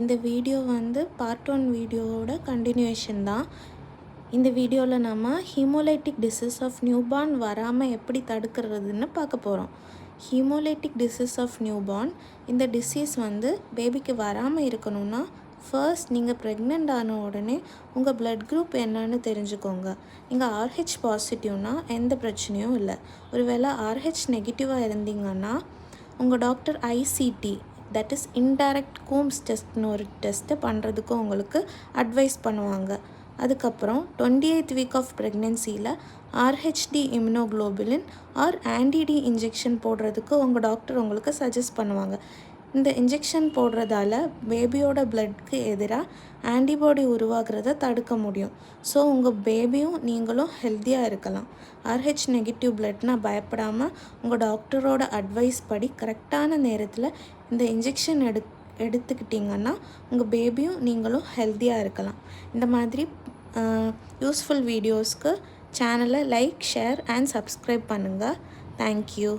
இந்த வீடியோ வந்து part one வீடியோவோட கண்டினியூஷன் தான். இந்த வீடியோவில் நம்ம ஹீமோலைட்டிக் டிசீஸ் ஆஃப் நியூபார்ன் வராமல் எப்படி தடுக்கிறதுன்னு பார்க்க போகிறோம் ஹீமோலைட்டிக் டிசீஸ் ஆஃப் நியூபார்ன் இந்த டிசீஸ் வந்து பேபிக்கு வராமல் இருக்கணும்னா ஃபர்ஸ்ட் நீங்கள் ப்ரெக்னென்ட் ஆன உடனே உங்கள் பிளட் குரூப் என்னன்னு தெரிஞ்சுக்கோங்க. நீங்கள் ஆர்ஹெச் பாசிட்டிவ்னா எந்த பிரச்சனையும் இல்லை. ஒருவேளை ஆர்ஹெச் நெகட்டிவாக இருந்தீங்கன்னா உங்கள் doctor ICT that is indirect Coombs டெஸ்ட்னு ஒரு டெஸ்ட்டை பண்ணுறதுக்கும் உங்களுக்கு அட்வைஸ் பண்ணுவாங்க. அதுக்கப்புறம் twenty eighth week of ப்ரெக்னென்சியில் Rh D immunoglobulin or anti D injection போடுறதுக்கு உங்கள் டாக்டர் உங்களுக்கு சஜஸ்ட் பண்ணுவாங்க. இந்த இன்ஜெக்ஷன் போடுறதால பேபியோட பிளட்க்கு எதிராக ஆன்டிபாடி உருவாகிறத தடுக்க முடியும். ஸோ உங்கள் பேபியும் நீங்களும் ஹெல்த்தியாக இருக்கலாம். ஆர்ஹெச் நெகட்டிவ் பிளட்னா பயப்படாமல் உங்கள் டாக்டரோட அட்வைஸ் படி கரெக்டான நேரத்தில் இந்த இன்ஜெக்ஷன் எடு எடுத்துக்கிட்டிங்கன்னா உங்கள் பேபியும் நீங்களும் ஹெல்த்தியாக இருக்கலாம். இந்த மாதிரி யூஸ்ஃபுல் வீடியோஸ்க்கு சேனலை லைக் ஷேர் அண்ட் சப்ஸ்கிரைப் பண்ணுங்கள் தேங்க்யூ